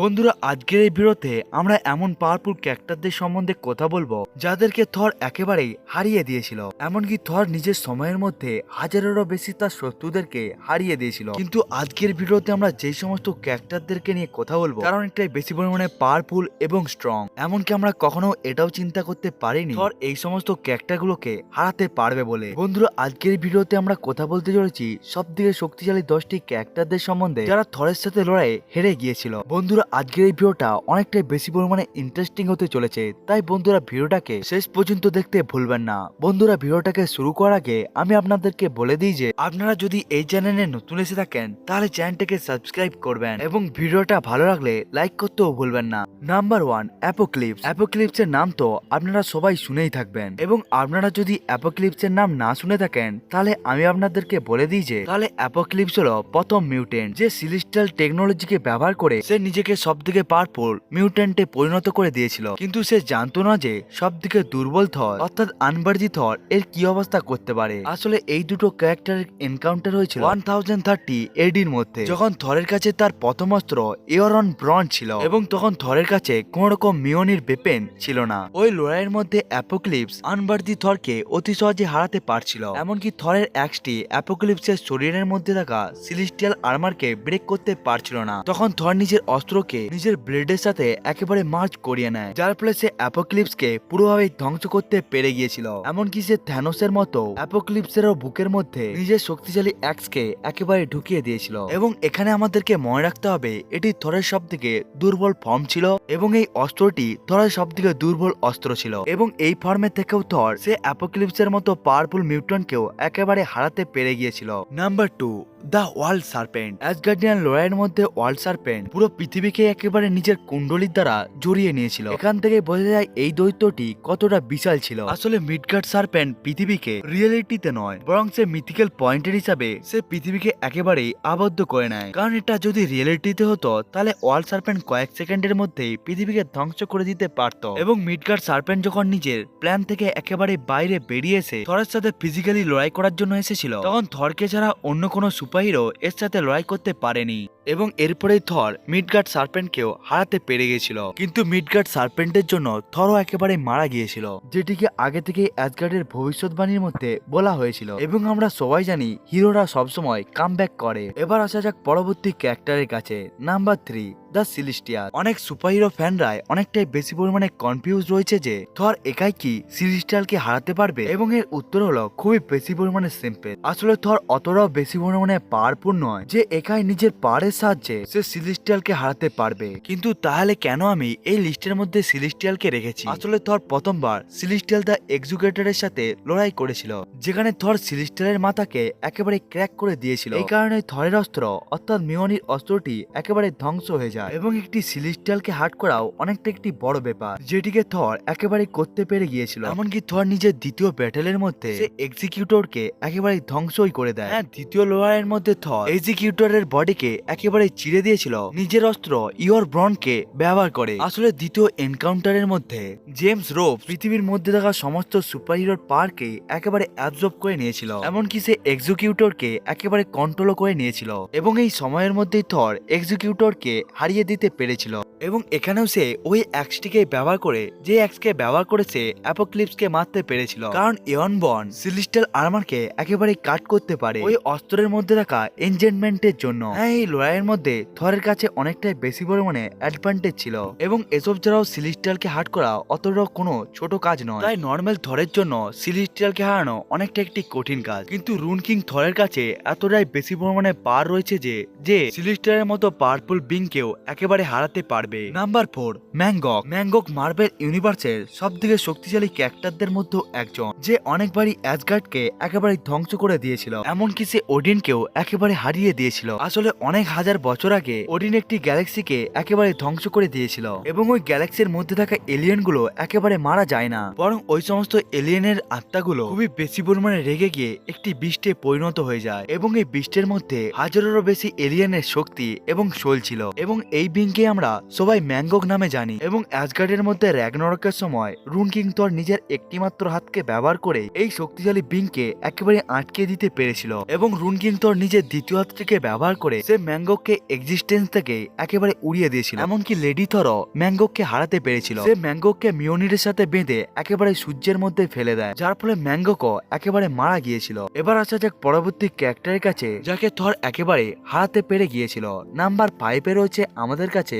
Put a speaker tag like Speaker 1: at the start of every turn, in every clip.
Speaker 1: বন্ধুরা, আজকের এই ভিডিওতে আমরা এমন পাওয়ারফুল ক্যারেক্টারদের সম্বন্ধে কথা বলব যাদেরকে থর একেবারেই হারিয়ে দিয়েছিল। এমনকি থর নিজের সময়ের মধ্যে হাজারেরও বেশি তার শত্রুদেরকে হারিয়ে দিয়েছিল। কিন্তু আজকের ভিডিওতে আমরা যে সমস্ত ক্যারেক্টারদেরকে নিয়ে কথা বলব, তারা অনেকটাই বেশি পরিমাণে পাওয়ারফুল এবং স্ট্রং এমনকি আমরা কখনো এটাও চিন্তা করতে পারিনি, থর এই সমস্ত ক্যারেক্টারগুলোকে হারাতে পারবে বলে। বন্ধুরা, আজকের ভিডিওতে আমরা কথা বলতে চলেছি সব থেকে শক্তিশালী দশটি ক্যারেক্টারদের সম্বন্ধে যারা থরের সাথে লড়াই হেরে গিয়েছিল। বন্ধুরা আজকের এই ভিডিওটা অনেকটাই বেশি পরিমাণে ইন্টারেস্টিং হতে চলেছে, তাই বন্ধুরা ভিডিওটাকে শেষ পর্যন্ত দেখতে ভুলবেন না। বন্ধুরা ভিডিওটাকে শুরু করার আগে আমি আপনাদেরকে বলে দিই যে, আপনারা যদি এই চ্যানেলে নতুন এসে থাকেন, তাহলে চ্যানেলটাকে সাবস্ক্রাইব করবেন এবং ভিডিওটা ভালো লাগলে লাইক করতেও ভুলবেন না। নাম্বার ওয়ান অ্যাপোক্লিপস অ্যাপোক্লিপসের নাম তো আপনারা সবাই শুনেই থাকবেন। এবং আপনারা যদি অ্যাপোক্লিপসের নাম না শুনে থাকেন, তাহলে আমি আপনাদেরকে বলে দিই যে, তাহলে অ্যাপোক্লিপস হলো প্রথম মিউটেন্ট যে সিলিস্টাল টেকনোলজিকে ব্যবহার করে সে নিজেকে সব থেকে পাওয়ারফুল মিউটেন্টে পরিণত করে দিয়েছিল। কিন্তু সে জানতো না যে সব থেকে দুর্বল থর, অর্থাৎ আনবার্জি থর, এর কি অবস্থা করতে পারে। আসলে এই দুটো ক্যারেক্টারের এনকাউন্টার হয়েছিল ওয়ান থাউজেন্ড থার্টি এডির মধ্যে, যখন থরের কাছে তার প্রথম অস্ত্র এয়রন ব্রন ছিল এবং তখন থরের কাছে কোন রকম মিওনির বেপেন ছিল না। ওই লড়াইয়ের মধ্যে অ্যাপোক্লিপস আনবার্জি থরকে অতি সহজে হারাতে পারছিল, এমনকি থরের অ্যাক্সটি অ্যাপোক্লিপসের শরীরের মধ্যে থাকা সিলিস্টিয়াল আর্মারকে ব্রেক করতে পারছিল না। তখন থর নিজের অস্ত্রকে নিজের ব্লেডের সাথে একেবারে মার্চ করিয়ে নেয়, যার ফলে সে অ্যাপোক্লিপসকে পুরোভাবে ধ্বংস করতে পেরে গিয়েছিল। এমনকি সে থ্যানোসের মতো অ্যাপোক্লিপসেরও বুকের মধ্যে নিজের শক্তিশালী অ্যাক্সকে একেবারে ঢুকিয়ে দিয়েছিল। এবং এখানে আমাদেরকে মনে রাখতে হবে, এটি থরের সব থেকে দুর্বল ফর্ম ছিল এবং এই অস্ত্রটি থরের সব থেকে দুর্বল অস্ত্র ছিল। এবং এই ফর্মে থেকেও থর সে অ্যাপোক্লিপসের মতো পাওয়ারফুল মিউটনকেও একেবারে হারাতে পেরে গিয়েছিল। Number two, the world serpent. Asgardian লড়াইয়ের মধ্যে ওয়ার্ল্ড সার্পেন্ট পুরো পৃথিবীকে একেবারে নিজের কুণ্ডলির দ্বারা জড়িয়ে নিয়েছিল। এখান থেকে বোঝা যায় এই দৈত্যটি কতটা বিশাল ছিল। আসলে মিডগার্ড সার্পেন্ট পৃথিবীকে রিয়েলিটিতে নয়, বরং সে মিথিক্যাল পয়েন্টের হিসাবে সে পৃথিবীকে একেবারেই আবদ্ধ করে নেয়। কারণ এটা যদি রিয়েলিটিতে হতো, তাহলে ওয়ার্ল্ড সার্পেন্ট কয়েক সেকেন্ডের মধ্যেই পৃথিবীকে ধ্বংস করে দিতে পারত। এবং মিডগার্ড সার্পেন্ট যখন নিজের প্ল্যান থেকে একেবারে বাইরে বেরিয়ে এসে থরের সাথে ফিজিক্যালি লড়াই করার জন্য এসেছিল, তখন থরকে ছাড়া অন্য কোনো সুপারহিরো এর সাথে লড়াই করতে পারেনি। এবং এরপরেই থর মিডগার্ড সার্পেন্টকেও হারাতে পেরে গিয়েছিল কিন্তু মিডগার্ড সার্পেন্টের জন্য থরো একেবারে মারা গিয়েছিল, যেটিকে আগে থেকে অ্যাজগার্ডের ভবিষ্যৎবাণীর মধ্যে বলা হয়েছিল। এবং আমরা সবাই জানি, হিরোরা সবসময় কাম করে। এবার আসা যাক পরবর্তী ক্যারেক্টারের কাছে। Number three. দ্য সিলিস্টিয়াল অনেক সুপারহিরো ফ্যানরাই অনেকটাই বেশি পরিমাণে কনফিউজ রয়েছে যে থর একাই কি সিলিস্টিয়ালকে হারাতে পারবে? এবং এর উত্তর হলো খুবই বেশি পরিমাণে সিম্পল আসলে থর অতটাও বেশি পরিমাণে পাওয়ারফুল নয় যে একাই নিজের পাওয়ারের সাহায্যে সে সিলিস্টিয়ালকে হারাতে পারবে। কিন্তু তাহলে কেন আমি এই লিস্টের মধ্যে সিলিস্টিয়ালকে রেখেছি? আসলে থর প্রথমবার সিলিস্টিয়াল দ্য এক্সিকিউটরের সাথে লড়াই করেছিল, যেখানে থর সিলিস্টিয়ালের মাথাকে একেবারে ক্র্যাক করে দিয়েছিল। এই কারণে থরের অস্ত্র অর্থাৎ মিওনির অস্ত্রটি একেবারে ধ্বংস হয়ে যায়। এবং একটি সিলিস্টিয়ালকে হাট করাও অনেকটা একটি বড় ব্যাপার, যেটিকে থর একেবারে করতে পেরে গিয়েছিল। এমনকি থর নিজের দ্বিতীয় ব্যাটেলের মধ্যে সে এক্সিকিউটরকে একেবারে ধ্বংসই করে দেয়। হ্যাঁ দ্বিতীয় লড়াইয়ের মধ্যে থর এক্সিকিউটরের বডিকে একেবারে চিড়ে দিয়েছিল। নিজের অস্ত্র ইয়র ব্রনকে ব্যবহার করে। আসলে দ্বিতীয় এনকাউন্টারের মধ্যে জেমস রোপ পৃথিবীর মধ্যে থাকা সমস্ত সুপারহিরোর পাওয়ারকে একেবারে অ্যাবজর্ব করে নিয়েছিল। এমনকি সে এক্সিকিউটরকে একেবারে কন্ট্রোল করে নিয়েছিল। এবং এই সময়ের মধ্যেই থর এক্সিকিউটরকে হারিয়ে দিতে পেরেছিল। এবং এখানেও সে ওই অ্যাক্সটিকে ব্যবহার করে, যে অ্যাক্সকে ব্যবহার করে সে অ্যাপোক্লিপসকে মারতে পেরেছিল। কারণ এয়ন বন সিলিস্টাল আর্মারকে একেবারে কাট করতে পারে ওই অস্ত্রের মধ্যে থাকা এনজেন্টমেন্টের জন্য। হ্যাঁ এই লড়াইয়ের মধ্যে থরের কাছে অনেকটাই বেশি পরিমাণে অ্যাডভান্টেজ ছিল এবং এসব ছাড়াও সিলিস্টালকে হাট করা অতটাও কোনো ছোট কাজ নয়। তাই নর্মাল থরের জন্য সিলিস্টালকে হারানো অনেকটা একটি কঠিন কাজ। কিন্তু রুন কিং থরের কাছে এতটাই বেশি পরিমাণে পার রয়েছে যে যে সিলিস্টারের মতো পাওয়ারফুল বিংকেও একেবারে হারাতে পারবে number four Mangog Mangog Marvel ইউনিভার্সের সব থেকে শক্তিশালী ক্যারেক্টারদের মধ্যে একজন, যে অনেকবারই অ্যাসগার্ডকে একেবারে ধ্বংস করে দিয়েছিল, এমনকি সে ওডিনকেও একেবারে হারিয়ে দিয়েছিল। আসলে অনেক হাজার বছর আগে ওডিন একটি গ্যালাক্সিকে একেবারে ধ্বংস করে দিয়েছিল, এবং ওই গ্যালাক্সির মধ্যে থাকা এলিয়েনগুলো একেবারে মারা যায় না। বরং ওই সমস্ত এলিয়েনের আত্মাগুলো খুবই বেশি পরিমাণে রেগে গিয়ে একটি বৃষ্টে পরিণত হয়ে যায়, এবং এই বৃষ্টের মধ্যে হাজারেরও বেশি এলিয়েনের শক্তি এবং শোল ছিল, এবং এই বিংকে আমরা সবাই ম্যাঙ্গক নামে জানি এবং অ্যাসগার্ডের মধ্যে র্যাগনরকের সময় রুন কিং থর নিজের একটিমাত্র হাতকে ব্যবহার করে এই শক্তিশালী বিংকে একেবারে আটকে দিতে পেরেছিল এবং রুন কিং থর নিজের দ্বিতীয় হাতটিকে ব্যবহার করে সে ম্যাঙ্গককে এক্সিস্টেন্স থেকে একেবারে উড়িয়ে দিয়েছিল। এমনকি লেডি থরও ম্যাঙ্গককে হারাতে পেরেছিল। সে ম্যাঙ্গককে মিওনিরের সাথে বেঁধে একেবারে সূর্যের মধ্যে ফেলে দেয়, যার ফলে ম্যাঙ্গকও একেবারে মারা গিয়েছিল। এবার আসা যাক পরবর্তী ক্যারেক্টারের কাছে, যাকে থর একেবারে হারাতে পেরে গিয়েছিল। নাম্বার ফাইভে রয়েছে আমাদের কাছে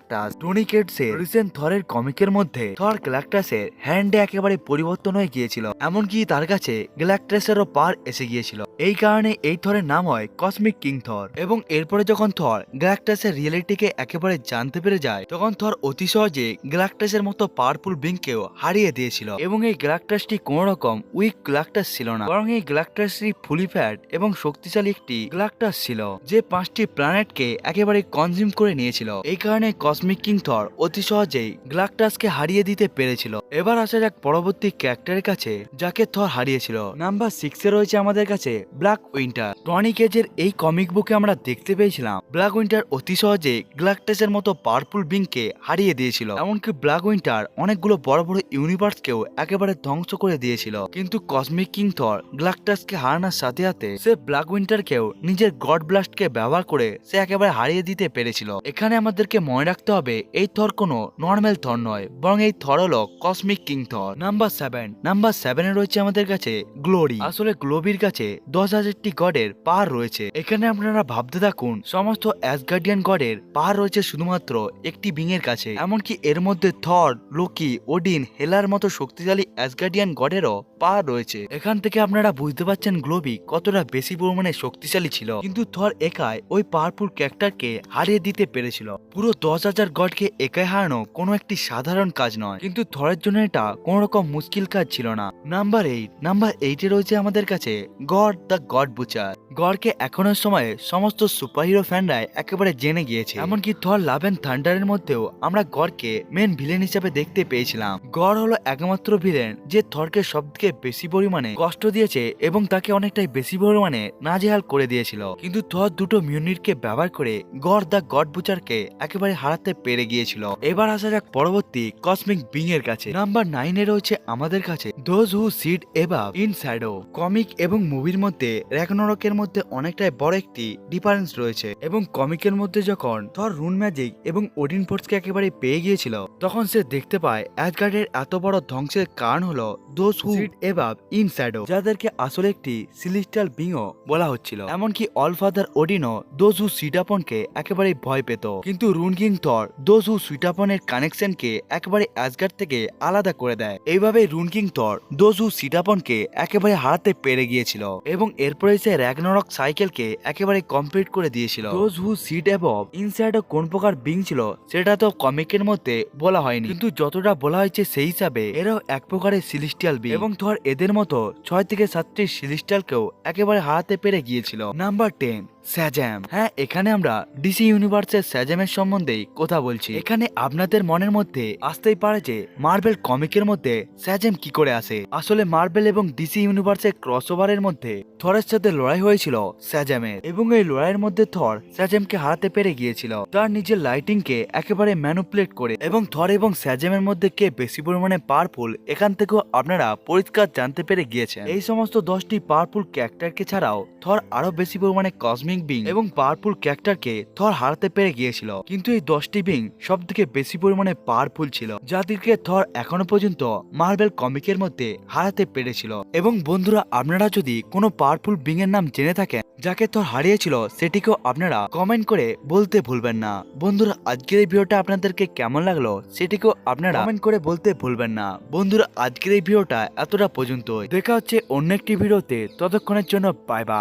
Speaker 1: গ্যালাক্টাস টনি কেটসের রিসেন্ট থরের কমিকের মধ্যে থর গ্যালাক্টাসের হ্যান্ডে একেবারে পরিবর্তন হয়ে গিয়েছিল, এমনকি তার কাছে গ্যালাক্টাসেরও পার এসে গিয়েছিল। এই কারণে এই থরের নাম হয় কসমিক কিং থর। এবং এরপরে যখন থর গ্যালাক্টাসের রিয়েলিটিকে একেবারে জানতে পেরে যায়, তখন থর অতি সহজে গ্যালাক্টাসের মতো পাওয়ারফুল বিংকেও হারিয়ে দিয়েছিল। এবং এই গ্যালাক্টাসটি কোনো রকম উইক গ্যালাক্টাস ছিল না, বরং এই গ্যালাক্টাসটি ফুলি ফ্যাট এবং শক্তিশালী একটি গ্যালাক্টাস ছিল, যে পাঁচটি প্ল্যানেটকে একেবারে কনজিউম করে নিয়েছিল। এই কারণে কসমিক কিং থর অতি সহজেই গ্যালাক্টাসকে হারিয়ে দিতে পেরেছিল। এবার আসা যাক পরবর্তী ক্যারেক্টারের কাছে, যাকে থর হারিয়েছিল। নাম্বার সিক্সে রয়েছে আমাদের কাছে ব্ল্যাক উইন্টার। টনি কেজের এই কমিক বুকে আমরা দেখতে পেয়েছিলাম, ব্ল্যাক উইন্টার অতি সহজে গ্যালাক্টাসের মতো পাওয়ারফুল বিংকে হারিয়ে দিয়েছিল। এমনকি ব্ল্যাক উইন্টার অনেকগুলো বড় বড় ইউনিভার্সকেও একেবারে ধ্বংস করে দিয়েছিল। কিন্তু কসমিক কিং থর গ্যালাক্টাসকে হারানোর সাথে সাথে সে ব্ল্যাক উইন্টারকেও নিজের গড ব্লাস্টকে ব্যবহার করে সে একেবারে হারিয়ে দিতে পেরেছিল। এখানে আমাদেরকে মনে রাখতে হবে, এই থর কোনো নর্মাল থর নয়, বরং এই থর হলো cosmic king Thor. Number seven number সেভেনে রয়েছে আমাদের কাছে গ্লোরি আসলে গ্লোবির কাছে দশ হাজারটি গডের পাহাড় রয়েছে। এখানে আপনারা ভাবতে থাকুন, সমস্ত অ্যাসগার্ডিয়ান গডের পাহাড় রয়েছে শুধুমাত্র একটি বিং এর কাছে। এমনকি এর মধ্যে থর, লোকি, ওডিন, হেলার মতো শক্তিশালী অ্যাসগার্ডিয়ান গডেরও পাহাড় রয়েছে। এখান থেকে আপনারা বুঝতে পারছেন গ্লোবি কতটা বেশি পরিমাণে শক্তিশালী ছিল। কিন্তু থর একাই ওই পাওয়ারফুল ক্যারেক্টারকে হারিয়ে দিতে পেরেছিল। পুরো দশ হাজার গডকে একাই হারানো কোনো একটি সাধারণ কাজ নয়। কিন্তু থরের জন্য এটা কোনো রকম মুশকিল কাজ ছিল না। নাম্বার এইট নাম্বার এইটে রয়েছে আমাদের কাছে গড দ্য গড বুচার। গডকে এখনের সময়ে সমস্ত সুপারহিরো ফ্যানরাই একেবারে জেনে গিয়েছে। এমনকি থর লাভ এন্ড থান্ডারের মধ্যেও আমরা গডকে মেন ভিলেন হিসেবে দেখতে পেয়েছিলাম। গড হলো একমাত্র ভিলেন যে থরকে সবথেকে বেশি পরিমাণে কষ্ট দিয়েছে এবং তাকে অনেকটাই বেশি পরিমাণে নাজেহাল করে দিয়েছিল। কিন্তু থর দুটো মিউনিটকে ব্যবহার করে গড দ্য গড বুচারকে একেবারে হারাতে পেরে গিয়েছিল। এবার আসা যাক পরবর্তী কসমিক বিং এর কাছে। নাম্বার নাইনে রয়েছে আমাদের কাছে those who sit above in shadow comic এবং মুভির মধ্যে র্যাগনরকের মধ্যে অনেকটাই বড় একটি ডিফারেন্স রয়েছে এবং কমিকের মধ্যে যখন থর রুন ম্যাজিক এবং ওডিন ফোর্সকে একেবারে পেয়ে গিয়েছিল, তখন সে দেখতে পায় অ্যাসগার্ডের এত বড় ধ্বংসের কারণ হলো those who sit above in shadow যাদেরকে আসলে একটি সিলিস্টাল বিংও বলা হচ্ছিল। এমনকি অলফাদার ওডিনও দোজ হু সিটাপনকে একেবারে ভয় পেত। কিন্তু রুন কিং থর দোজ হু সিটাপনের কানেকশনকে একেবারে অ্যাসগার্ড থেকে আলাদা করে দেয়। এইভাবে রুন কিং থর দোজ হু সিটাপনকে একেবারে হারাতে পেরে গিয়েছিল। এবং এরপরে সে র্যাগনরক সাইকেলকে একেবারে কমপ্লিট করে দিয়েছিল। দোজ হু সিট অ্যাবভ ইনসাইডে কোন প্রকার বিং ছিল, সেটা তো কমিকের মধ্যে বলা হয়নি। কিন্তু যতটা বলা হয়েছে সেই হিসাবে এরাও এক প্রকারের সিলিস্টিয়াল বিং এবং ধর এদের মতো ছয় থেকে সাতটি সিলিস্টিয়ালকেও একেবারে হারাতে পেরে গিয়েছিল। Number ten Shazam. হ্যাঁ এখানে আমরা ডিসি ইউনিভার্সের স্যাজামের সম্বন্ধে কথা বলছি। এখানে আপনাদের মনের মধ্যে আসতেই পারে যে মার্বেল কমিকের মধ্যে স্যাজাম কি করে আসে। আসলে মার্বেল এবং ডিসি ইউনিভার্সের ক্রস ওভারের মধ্যে থরের সাথে লড়াই হয়েছিল স্যাজামের এবং এই লড়াইয়ের মধ্যে থর স্যাজামকে হারাতে পেরে গিয়েছিল। তার নিজের লাইটিংকে একেবারে ম্যানুপ্লেট করে এবং থর এবং স্যাজামের মধ্যে কে বেশি পরিমাণে পাওয়ারফুল এখান থেকেও আপনারা পরিষ্কার জানতে পেরে গিয়েছেন। এই সমস্ত দশটি পাওয়ারফুল ক্যারেক্টারকে ছাড়াও থর আরও বেশি পরিমাণে কসমিক বিং এবং পাওয়ারফুল ক্যারেক্টারকে থর হারাতে পেরে গিয়েছিল। কিন্তু এই দশটি বিং সব থেকে বেশি পরিমাণে পাওয়ারফুল ছিল যাদেরকে থর এখনও পর্যন্ত মার্বেল কমিকের মধ্যে হারাতে পেরেছিল। এবং বন্ধুরা, আপনারা যদি কোনো পাওয়ারফুল বিং এর নাম জেনে থাকেন, যাকে থর হারিয়েছিল, সেটিকেও আপনারা কমেন্ট করে বলতে ভুলবেন না। বন্ধুরা, আজকের এই ভিডিওটা আপনাদেরকে কেমন লাগল, সেটিকেও আপনারা কমেন্ট করে বলতে ভুলবেন না। বন্ধুরা, আজকের এই ভিডিওটা এতটা পর্যন্তই। দেখা হচ্ছে অন্য একটি ভিডিওতে। ততক্ষণের জন্য বাই বাই